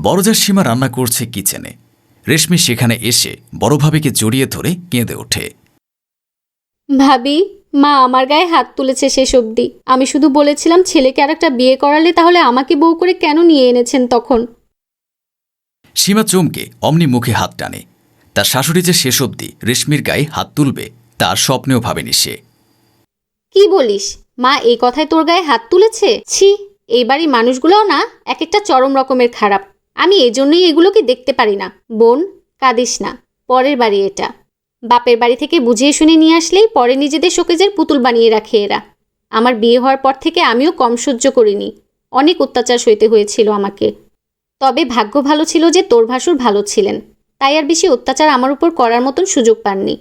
বড়জার সীমা রান্না করছে কিচেনে। রেশমি সেখানে এসে বড় ভাবিকে জড়িয়ে ধরে কেঁদে ওঠে। ভাবি মা আমার গায়ে হাত তুলেছে শেষ অবধি। আমি শুধু বলেছিলাম ছেলেকে আর একটা বিয়ে করালে তাহলে আমাকে বউ করে কেন নিয়ে এনেছেন তখন? সীমা চমকে অমনি মুখে হাত টানে। তার শাশুড়ি যে শেষ অবধি রেশমির গায়ে হাত তুলবে তার স্বপ্নেও ভাবেনি সে। কি বলিস? মা এই কথায় তোর গায়ে হাত তুলেছে? ছি এই বাড়ির মানুষগুলোও না এক একটা চরম রকমের খারাপ। আমি এজন্যই এগুলোকে দেখতে পারি না। বোন, কাঁদিস না। পরের বাড়ি এটা। বাপের বাড়ি থেকে বুঝিয়ে শুনে নিয়ে আসলেই পরে নিজেদের শোকেজের পুতুল বানিয়ে রাখে এরা। আমার বিয়ে হওয়ার পর থেকে আমিও কম সহ্য করিনি। অনেক অত্যাচার সইতে হয়েছিল আমাকে। তবে ভাগ্য ভালো ছিল যে তোর ভাসুর ভালো ছিলেন। তাই আর বেশি অত্যাচার আমার উপর করার মতন সুযোগ পাননি।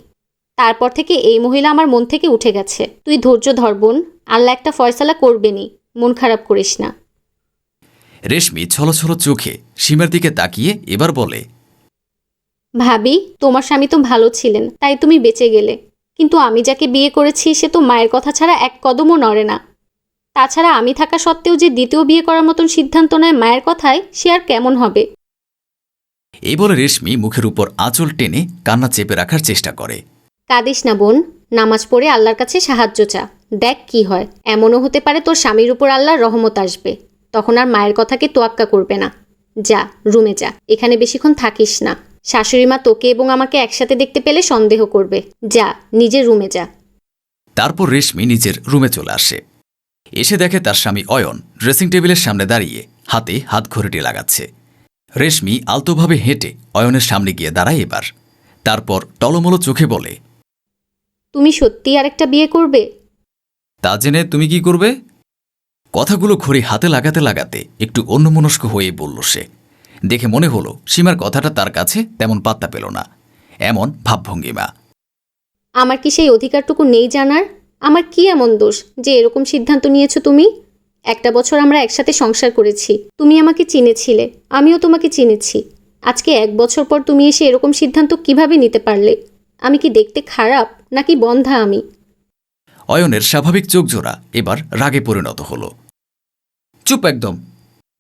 তারপর থেকে এই মহিলা আমার মন থেকে উঠে গেছে। তুই ধৈর্য ধর বোন। আল্লাহ একটা ফয়সালা করবেনি মন খারাপ করিস না। রেশমি ছলছল চোখে সীমার দিকে তাকিয়ে এবার বলে ভাবি তোমার স্বামী তো ভালো ছিলেন তাই তুমি বেঁচে গেলে। কিন্তু আমি যাকে বিয়ে করেছি সে তো মায়ের কথা ছাড়া এক কদমও নড়ে না। তাছাড়া আমি থাকা সত্ত্বেও যে দ্বিতীয় বিয়ে করার মতন সিদ্ধান্ত নেয় মায়ের কথায় সে আর কেমন হবে? এই বলে রেশমি মুখের উপর আঁচল টেনে কান্না চেপে রাখার চেষ্টা করে। কাঁদিস না বোন নামাজ পড়ে আল্লাহর কাছে সাহায্য চা। দেখ কি হয় এমনও হতে পারে তোর স্বামীর উপর আল্লাহর রহমত আসবে। তখন আর মায়ের কথাকে তোয়াক্কা করবে না। যা রুমে যা। এখানে বেশিক্ষণ থাকিস না। শাশুড়ি মা তোকে এবং আমাকে একসাথে দেখতে পেলে সন্দেহ করবে। যা নিজের রুমে যা। তারপর রেশমি নিজের রুমে চলে আসে। এসে দেখে তার স্বামী অয়ন ড্রেসিং টেবিলের সামনে দাঁড়িয়ে হাতে হাত ঘড়িটি লাগাচ্ছে। রেশমি আলতোভাবে হেঁটে অয়নের সামনে গিয়ে দাঁড়ায় এবার। তারপর টলমলো চোখে বলে তুমি সত্যি আরেকটা বিয়ে করবে? তা জেনে তুমি কি করবে? কথাগুলো ঘড়ি হাতে লাগাতে লাগাতে একটু অন্যমনস্ক হয়ে বলল সে। দেখে মনে হলো, সীমার কথাটা তার কাছে তেমন পাত্তা পেল না। এমন ভাবভঙ্গিমা। আমার কি সেই অধিকারটুকু নেই জানার? আমার কি এমন দোষ যে এরকম সিদ্ধান্ত নিয়েছো তুমি? একটা বছর আমরা একসাথে সংসার করেছি। তুমি আমাকে চিনেছিলে, আমিও তোমাকে চিনেছি। আজকে এক বছর পর তুমি এসে এরকম সিদ্ধান্ত কীভাবে নিতে পারলে? আমি কি দেখতে খারাপ, নাকি বন্ধা আমি? অয়নের স্বাভাবিক চোখজোড়া এবার রাগে পরিণত হলো। চুপ একদম।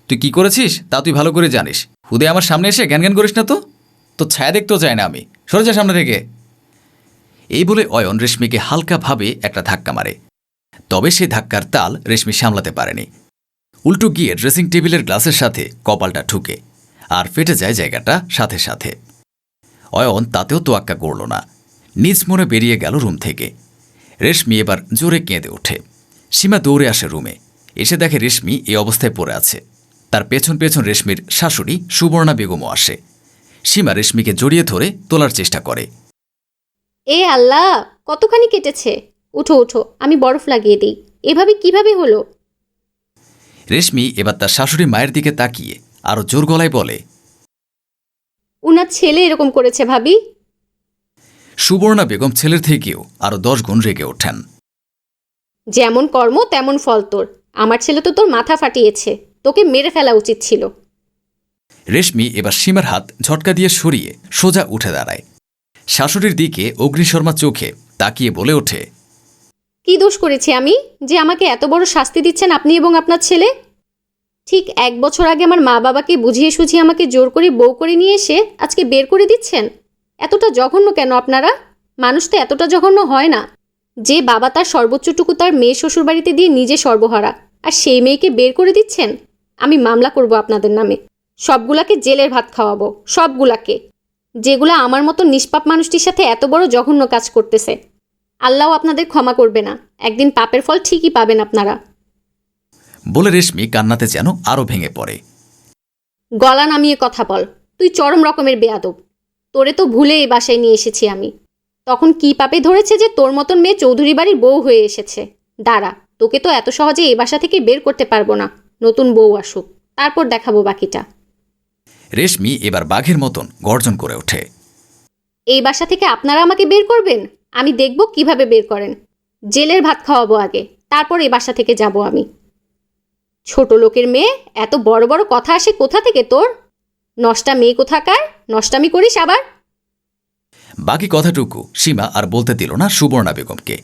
তুই কি করেছিস? তা তুই ভালো করে জানিস। হুদে আমার সামনে এসে জ্ঞান জ্ঞান করিস না তো? তো ছায়া দেখতেও চায় না আমি। সরে যা সামনে থেকে। এই বলে অয়ন রেশমিকে হালকাভাবে একটা ধাক্কা মারে। তবে সেই ধাক্কার তাল রেশমি সামলাতে পারেনি। উল্টো গিয়ে ড্রেসিং টেবিলের গ্লাসের সাথে কপালটা ঠুকে আর ফেটে যায় জায়গাটা সাথে সাথে। অয়ন তাতেও তোয়াক্কা করল না। নিজ মনে বেরিয়ে গেল রুম থেকে। রেশমি এবার জোরে কেঁদে ওঠে। সীমা দৌড়ে আসে রুমে। এসে দেখে রেশমি এই অবস্থায় পড়ে আছে। তার পেছন পেছন রেশমির শাশুড়ি সুবর্ণা বেগমও আসে। সীমা রেশমিকে জড়িয়ে ধরে তোলার চেষ্টা করে। এ আল্লাহ কতখানি কেটেছে? উঠো উঠো আমি বরফ লাগিয়ে দিই। এভাবে কীভাবে হলো? রেশমি এবার তার শাশুড়ি মায়ের দিকে তাকিয়ে আরও জোর গলায় বলে উনার ছেলে এরকম করেছে ভাবি। সুবর্ণা বেগম ছেলের থেকেও আরও দশ গুণ রেগে ওঠেন। যেমন কর্ম তেমন ফল তোর। আমার ছেলে তো তোর মাথা ফাটিয়েছে। তোকে মেরে ফেলা উচিত ছিল। রেশমি এবার সীমার হাত ঝটকা দিয়ে সরিয়ে সোজা উঠে দাঁড়ায়। শাশুড়ির দিকে অগ্নিশর্মা চোখে তাকিয়ে বলে ওঠে কি দোষ করেছি আমি? যে আমাকে এত বড় শাস্তি দিচ্ছেন আপনি এবং আপনার ছেলে? ঠিক এক বছর আগে আমার মা বাবাকে বুঝিয়ে সুঝিয়ে আমাকে জোর করে বউ করে নিয়ে এসে আজকে বের করে দিচ্ছেন? এতটা জঘন্য কেন আপনারা? মানুষ তো এতটা জঘন্য হয় না। যে বাবা তার সর্বোচ্চটুকু তার মেয়ে শ্বশুরবাড়িতে দিয়ে নিজে সর্বহারা আর সেই মেয়েকে বের করে দিচ্ছেন? আমি মামলা করব আপনাদের নামে। সবগুলাকে জেলের ভাত খাওয়াবো সবগুলাকে। যেগুলা আমার মতো নিষ্পাপ মানুষটির সাথে এত বড় জঘন্য কাজ করতেছে। আল্লাহ আপনাদের ক্ষমা করবে না। একদিন পাপের ফল ঠিকই পাবেন আপনারা। বলে রেশমি কান্নাতে যেন আরও ভেঙে পড়ে। গলা নামিয়ে কথা বল। তুই চরম রকমের বেয়াদব। তোরে তো ভুলে এই বাসায় নিয়ে এসেছি আমি। তখন কি পাপে ধরেছে যে তোর মতন মেয়ে চৌধুরী বাড়ির বউ হয়ে এসেছে? দাঁড়া তোকে তো এত সহজে এই বাসা থেকে বের করতে পারব না। নতুন বউ আসুক তারপর দেখাবো বাকিটা। রেশমি এবার বাঘের মতন গর্জন করে ওঠে। এই বাসা থেকে আপনারা আমাকে বের করবেন? আমি দেখব কীভাবে বের করেন। জেলের ভাত খাওয়াবো আগে তারপর এই বাসা থেকে যাব আমি। ছোট লোকের মেয়ে এত বড় বড় কথা আসে কোথা থেকে তোর? নষ্টা মেয়ে কোথাকার? নষ্টামি করিস আবার। বাকি কথাটুকু সীমা আর বলতে দিল না সুবর্ণা বেগমকে।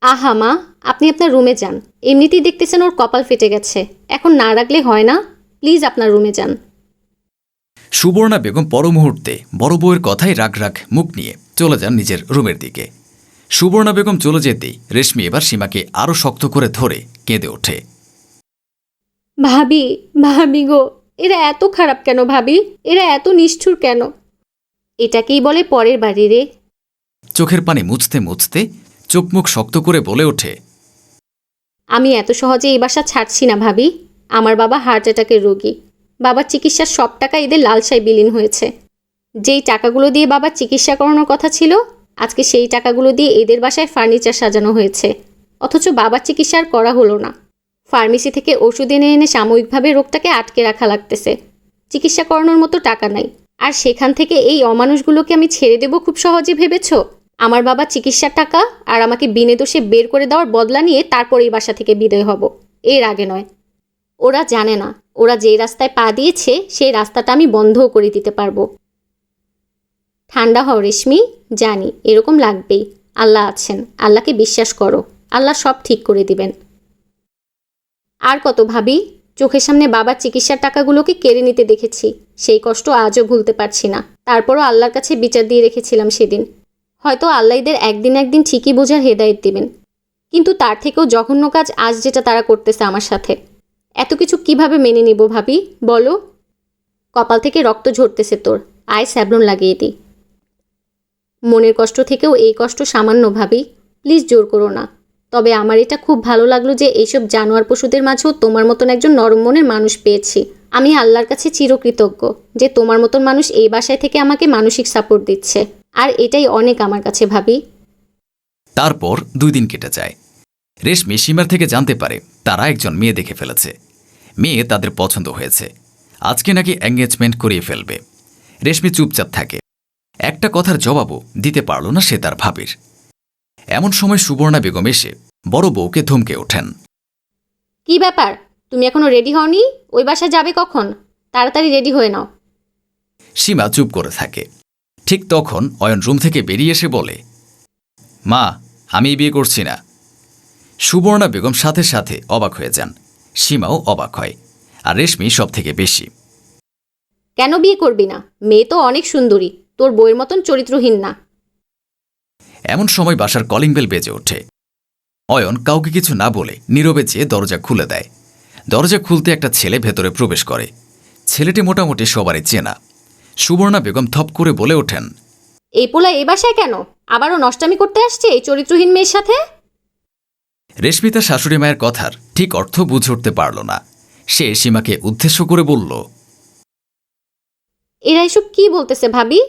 আহা মা আপনি আপনার রুমে যান। এমনিতেই দেখতেছেন ওর কপাল ফেটে গেছে। এখন না রাখলে হয় না। প্লিজ আপনার রুমে যান। সুবর্ণা বেগম পর মুহূর্তে বড় বউয়ের কথাই রাগ রাগ মুখ নিয়ে চলে যান নিজের রুমের দিকে। সুবর্ণা বেগম চলে যেতেই রেশমি এবার সীমাকে আরও শক্ত করে ধরে কেঁদে ওঠে। ভাবি ভাবি গো এরা এত খারাপ কেন ভাবি? এরা এত নিষ্ঠুর কেন? এটাকেই বলে পরের বাড়ি রে। চোখের পানি মুছতে মুছতে চোখ মুখ শক্ত করে বলে ওঠে আমি এত সহজে এই বাসা ছাড়ছি না ভাবি। আমার বাবা হার্ট অ্যাটাকের রোগী। বাবার চিকিৎসার সব টাকা এদের লালসায় বিলীন হয়েছে। যেই টাকাগুলো দিয়ে বাবার চিকিৎসা করানোর কথা ছিল আজকে সেই টাকাগুলো দিয়ে এদের বাসায় ফার্নিচার সাজানো হয়েছে। অথচ বাবার চিকিৎসা আর করা হলো না। ফার্মেসি থেকে ওষুধ এনে এনে সাময়িকভাবে রোগটাকে আটকে রাখা লাগতেছে। চিকিৎসা করানোর মতো টাকা নাই। আর সেখান থেকে এই অমানুষগুলোকে আমি ছেড়ে দেবো খুব সহজে ভেবেছ? আমার বাবা চিকিৎসার টাকা আর আমাকে বিনে দোষে বের করে দেওয়ার বদলা নিয়ে তারপর এই বাসা থেকে বিদায় হব। এর আগে নয়। ওরা জানে না। ওরা যেই রাস্তায় পা দিয়েছে, সেই রাস্তাটা আমি বন্ধও করে দিতে পারব। ঠান্ডা হও রেশমি। জানি, এরকম লাগবেই। আল্লাহ আছেন। আল্লাহকে বিশ্বাস করো। আল্লাহ সব ঠিক করে দিবেন। আর কত ভাবি? চোখের সামনে বাবার চিকিৎসার টাকাগুলোকে কেড়ে নিতে দেখেছি। সেই কষ্ট আজও ভুলতে পারছি না। তারপরও আল্লাহর কাছে বিচার দিয়ে রেখেছিলাম সেদিন। হয়তো আল্লাহদের একদিন একদিন ঠিকই বোঝার হেদায়েত দিবেন। কিন্তু তার থেকেও জঘন্য কাজ আজ যেটা তারা করতেছে আমার সাথে। এত কিছু কীভাবে মেনে নিব ভাবি? বলো। কপাল থেকে রক্ত ঝরতেছে তোর। আয় স্যাবলন লাগিয়ে দিই মনের কষ্ট থেকেও এই কষ্ট সামান্য ভাবি। প্লিজ জোর করো না। তবে আমার এটা খুব ভালো লাগল যে এইসব জানোয়ার পশুদের মাঝেও তোমার মতন একজন নরম মনের মানুষ পেয়েছি। আমি আল্লাহর কাছে চিরকৃতজ্ঞ যে তোমার মতন মানুষ এই বাসায় থেকে আমাকে মানসিক সাপোর্ট দিচ্ছে। আর এটাই অনেক আমার কাছে ভাবি। তারপর দুই দিন কেটে যায়। রেশমি সীমার থেকে জানতে পারে তারা একজন মেয়ে দেখে ফেলেছে। মেয়ে তাদের পছন্দ হয়েছে। আজকে নাকি এঙ্গেজমেন্ট করিয়ে ফেলবে। রেশমি চুপচাপ থাকে। একটা কথার জবাবও দিতে পারল না সে তার ভাবির। এমন সময় সুবর্ণা বেগম এসে বড় বউকে ধমকে ওঠেন। কি ব্যাপার? তুমি এখনও রেডি হওনি? ওই বাসায় যাবে কখন? তাড়াতাড়ি রেডি হয়ে নাও। সীমা চুপ করে থাকে। ঠিক তখন অয়ন রুম থেকে বেরিয়ে এসে বলে মা আমি বিয়ে করছি না। সুবর্ণা বেগম সাথে সাথে অবাক হয়ে যান। সীমাও অবাক হয় আর রেশমি সব থেকে বেশি। কেন বিয়ে করবি না? মেয়ে তো অনেক সুন্দরী। তোর বইয়ের মতন চরিত্রহীন না। এমন সময় বাসার কলিং বেল বেজে ওঠে। অয়ন কাউকে কিছু না বলে নীরবে চেয়ে দরজা খুলে দেয়। দরজা খুলতে একটা ছেলে ভেতরে প্রবেশ করে। ছেলেটি মোটামুটি সবারই চেনা। সুবর্ণা বেগম থপ করে বলে ওঠেন এই পোলা এই বাসায় কেন? আবারও নষ্টামি করতে আসছে এই চরিত্রহীন মেয়ের সাথে? রেশমিতা শাশুড়ি মায়ের কথার ঠিক অর্থ বুঝে উঠতে পারল না। সে সীমাকে উদ্দেশ্য করে বলল এরা এসব কি বলতেছে ভাবি?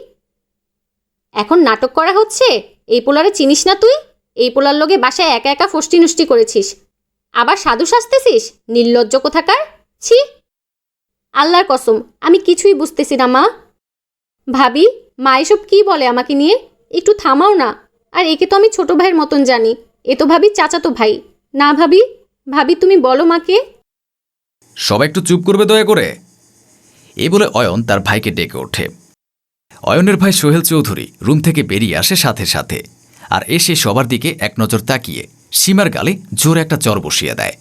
এখন নাটক করা হচ্ছে? এই পোলারে চিনিস না তুই? এই পোলার লোকে বাসায় একা একা ফষ্টি নষ্টি করেছিস। আবার সাধু সাজতেছিস? নির্লজ্জ কোথাকার? ছি। আল্লাহর কসম, আমি কিছুই বুঝতেছি না মা। ভাবি, মা এসব কি বলে আমাকে নিয়ে? একটু থামাও না। আর একে তো আমি ছোট ভাইয়ের মতন জানি। এ তো ভাবি চাচাতো ভাই। না ভাবি? ভাবি, তুমি বলো মাকে। সবাই একটু চুপ করবে দয়া করে। এই বলে অয়ন তার ভাইকে ডেকে ওঠে। অয়নের ভাই সোহেল চৌধুরী রুম থেকে বেরিয়ে আসে সাথে সাথে। আর এসে সবার দিকে এক নজর তাকিয়ে সীমার গালে জোরে একটা চর বসিয়ে দেয়।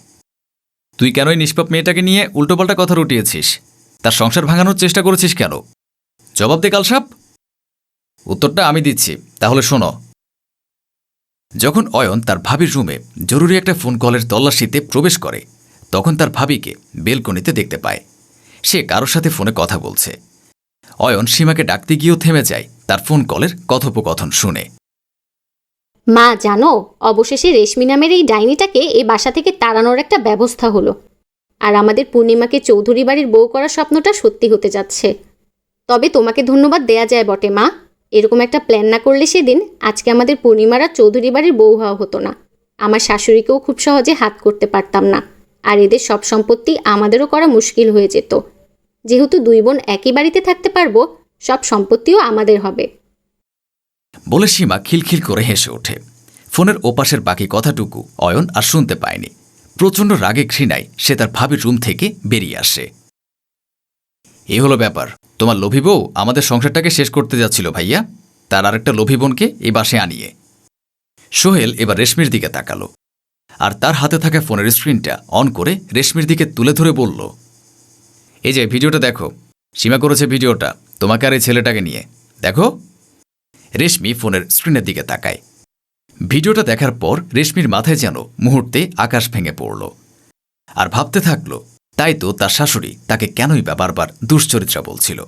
তুই কেন এই নিষ্পাপ মেয়েটাকে নিয়ে উল্টোপাল্টা কথা রটিয়েছিস? তার সংসার ভাঙানোর চেষ্টা করেছিস কেন? জবাব দে কালসাপ উত্তরটা আমি দিচ্ছি, তাহলে শোনো। যখন অয়ন তার ভাবির রুমে জরুরি একটা ফোন কলের তল্লাশিতে প্রবেশ করে, তখন তার ভাবিকে বেলকনিতে দেখতে পায়। সে কারোর সাথে ফোনে কথা বলছে। অয়ন সীমাকে ডাকতে গিয়েও থেমে যায়, তার ফোন কলের কথোপকথন শুনে। মা, জানো, অবশেষে রেশমি নামের এই ডাইনিটাকে এই বাসা থেকে তাড়ানোর একটা ব্যবস্থা হলো। আর আমাদের পূর্ণিমাকে চৌধুরী বাড়ির বউ করার স্বপ্নটা সত্যি হতে যাচ্ছে। তবে তোমাকে ধন্যবাদ দেয়া যায় বটে, মা। এরকম একটা প্ল্যান না করলে সেদিন আজকে আমাদের পূর্ণিমার চৌধুরী বাড়ির বউ হওয়া হতো না। আমার শাশুড়িকেও খুব সহজে হাত করতে পারতাম না। আর এদের সব সম্পত্তি আমাদেরও করা মুশকিল হয়ে যেত। যেহেতু দুই বোন একই বাড়িতে থাকতে পারব, সব সম্পত্তিও আমাদের হবে। বলে সীমা খিলখিল করে হেসে ওঠে। ফোনের ওপাশের বাকি কথাটুকু অয়ন আর শুনতে পায়নি। প্রচণ্ড রাগে ঘৃণায় সে তার ভাবির রুম থেকে বেরিয়ে আসে। এই হলো ব্যাপার। তোমার লোভী বউ আমাদের সংসারটাকে শেষ করতে যাচ্ছিল ভাইয়া। তার আরেকটা লোভী বোনকে এ বাসে আনিয়ে। সোহেল এবার রেশমির দিকে তাকালো। আর তার হাতে থাকা ফোনের স্ক্রিনটা অন করে রেশমির দিকে তুলে ধরে বলল এই যে ভিডিওটা দেখো। সীমা করেছে ভিডিওটা তোমাকে আর এই ছেলেটাকে নিয়ে। দেখো? রেশমি ফোনের স্ক্রিনের দিকে তাকায়। ভিডিওটা দেখার পর রেশমির মাথায় যেন মুহূর্তে আকাশ ভেঙে পড়ল। আর ভাবতে থাকল তাই তো তার শাশুড়ি তাকে কেনই বা বারবার দুশ্চরিত্রা বলছিল।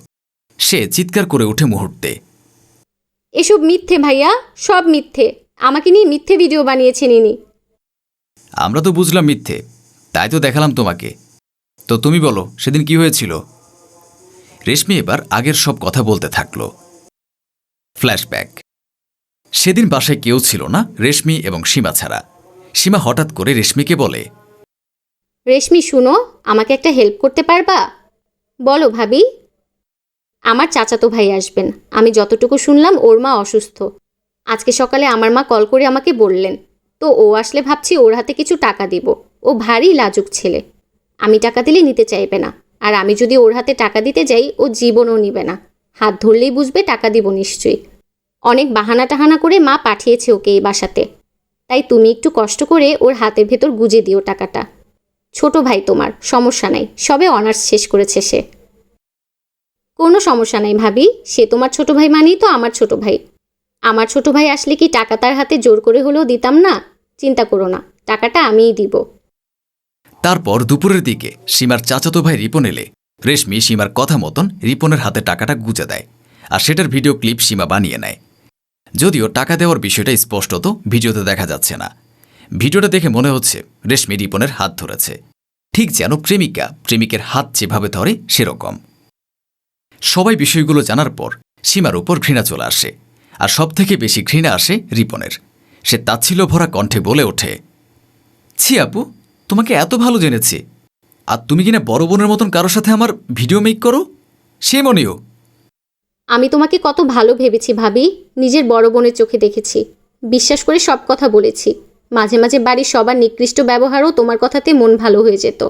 সে চিৎকার করে ওঠে মুহূর্তে। এসব মিথ্যে ভাইয়া সব মিথ্যে। আমাকে নিয়ে মিথ্যে ভিডিও বানিয়েছেন ইনি। আমরা তো বুঝলাম মিথ্যে। তাই তো দেখালাম তোমাকে। তো তুমি বলো, সেদিন কি হয়েছিল? রেশমি এবার আগের সব কথা বলতে থাকল। ফ্ল্যাশব্যাক। সেদিন বাসায় কেউ ছিল না, রেশমি এবং সীমা ছাড়া। সীমা হঠাৎ করে রেশমিকে বলে, রেশমি, শুনো, আমাকে একটা হেল্প করতে পারবা? বলো ভাবি। আমার চাচাতো ভাই আসবেন, আমি যতটুকু শুনলাম ওর মা অসুস্থ। আজকে সকালে আমার মা কল করে আমাকে বললেন, তো ও আসলে ভাবছি ওর হাতে কিছু টাকা দিব। ও ভারী লাজুক ছেলে। আমি টাকা দিলে নিতে চাইবে না। আর আমি যদি ওর হাতে টাকা দিতে যাই, ও জীবনও নিবে না। হাত ধরলেই বুঝবে টাকা দিব নিশ্চয়ই। অনেক বাহানা টাহানা করে মা পাঠিয়েছে ওকে এই বাসাতে। তাই তুমি একটু কষ্ট করে ওর হাতের ভেতর গুজে দিও টাকাটা। ছোট ভাই তোমার, সমস্যা নাই। সবে অনার্স শেষ করেছে সে। কোনো সমস্যা নাই ভাবি। সে তোমার ছোট ভাই মানেই তো আমার ছোট ভাই। আমার ছোট ভাই আসলে কি টাকা তার হাতে জোর করে হলেও দিতাম না? চিন্তা করো না। টাকাটা আমিই দিব। তারপর দুপুরের দিকে সীমার চাচাতো ভাই রিপন এলে। রেশমি সীমার কথা মতন রিপনের হাতে টাকাটা গুজে দেয় আর সেটার ভিডিও ক্লিপ সীমা বানিয়ে নেয়। যদিও টাকা দেওয়ার বিষয়টা স্পষ্টত ভিডিওতে দেখা যাচ্ছে না। ভিডিওটা দেখে মনে হচ্ছে রেশমি রিপনের হাত ধরেছে। ঠিক যেন প্রেমিকা প্রেমিকের হাত যেভাবে ধরে সেরকম। সবাই বিষয়গুলো জানার পর সীমার উপর ঘৃণা চলে আসে আর সবথেকে বেশি ঘৃণা আসে রিপনের। সে তাচ্ছিল ভরা কণ্ঠে বলে ওঠে, ছি আপু তোমাকে এত ভালো জেনেছি। আর তুমি কিনা বড় বোনের মতন কারোর সাথে আমার ভিডিও মেক করো? সে মনেও। আমি তোমাকে কত ভালো ভেবেছি ভাবি। নিজের বড় বোনের চোখে দেখেছি। বিশ্বাস করে সব কথা বলেছি। মাঝে মাঝে বাড়ির সবার নিকৃষ্ট ব্যবহারও তোমার কথাতে মন ভালো হয়ে যেত।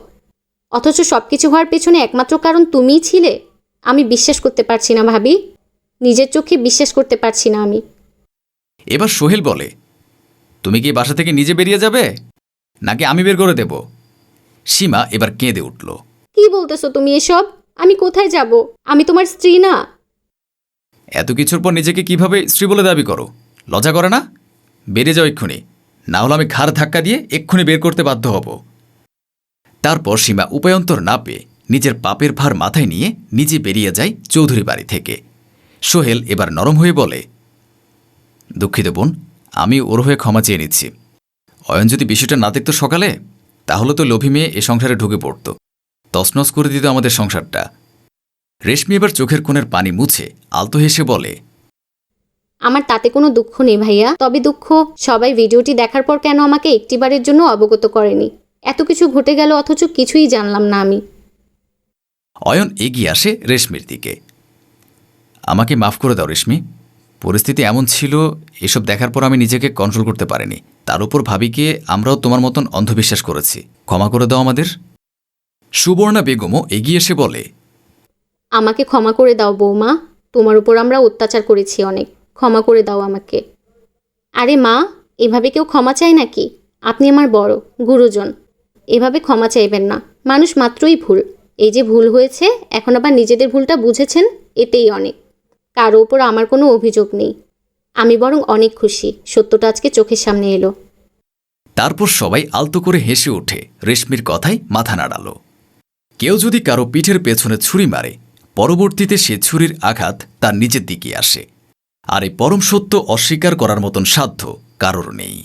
অথচ সব কিছু হওয়ার পেছনে একমাত্র কারণ তুমিই ছিলে। আমি বিশ্বাস করতে পারছি না ভাবি। নিজের চোখে বিশ্বাস করতে পারছি না আমি। এবার সোহেল বলে তুমি কি বাসা থেকে নিজে বেরিয়ে যাবে? নাকি আমি বের করে দেব? সীমা এবার কেঁদে উঠল। কি বলতেছো তুমি এসব? আমি কোথায় যাব? আমি তোমার স্ত্রী না। এত কিছুর পর নিজেকে কীভাবে স্ত্রী বলে দাবি করো? লজ্জা করে না? বেরিয়ে যাও এক্ষুনি। না হলে আমি ঘাড় ধাক্কা দিয়ে এক্ষুনি বের করতে বাধ্য হব। তারপর সীমা উপায়ন্তর না পেয়ে নিজের পাপের ভার মাথায় নিয়ে নিজে বেরিয়ে যায় চৌধুরী বাড়ি থেকে। সোহেল এবার নরম হয়ে বলে দুঃখিত বোন আমি ওর হয়ে ক্ষমা চেয়ে নিচ্ছি। অয়ন যদি বিষয়টা না দেখত সকালে তাহলে তো লোভী মেয়ে এ সংসারে ঢুকে পড়ত। তছনছ করে দিত আমাদের সংসারটা। রেশমি এবার চোখের কোণের পানি মুছে আলতো হেসে বলে আমার তাতে কোনো দুঃখ নেই ভাইয়া তবে দুঃখ সবাই ভিডিওটি দেখার পর কেন আমাকে একটিবারের জন্য অবগত করেনি? এত কিছু ঘটে গেল অথচ কিছুই জানলাম না আমি। অয়ন এগিয়ে আসে রেশমির দিকে। আমাকে মাফ করে দাও রেশমি পরিস্থিতি এমন ছিল এসব দেখার পর আমি নিজেকে কন্ট্রোল করতে পারিনি। তার উপর ভাবিকে আমরাও তোমার মতন অন্ধবিশ্বাস করেছি। ক্ষমা করে দাও আমাদের। সুবর্ণা বেগমও এগিয়ে এসে বলে, আমাকে ক্ষমা করে দাও বৌমা, তোমার উপর আমরা অত্যাচার করেছি অনেক। ক্ষমা করে দাও আমাকে। আরে মা, এভাবে কেউ ক্ষমা চায় নাকি? আপনি আমার বড়, গুরুজন। এভাবে ক্ষমা চাইবেন না। মানুষ মাত্রই ভুল। এই যে ভুল হয়েছে, এখন আবার নিজেদের ভুলটা বুঝেছেন, এতেই অনেক। কারও ওপর আমার কোনো অভিযোগ নেই। আমি বরং অনেক খুশি। সত্যটা আজকে চোখের সামনে এলো। তারপর সবাই আলতো করে হেসে ওঠে। রেশমির কথায় মাথা নাড়ালো। কেউ যদি কারও পিঠের পেছনে ছুরি মারে, পরবর্তীতে সে ছুরির আঘাত তার নিজের দিকে আসে। আর এই পরম সত্য অস্বীকার করার মতন সাধ্য কারোর নেই।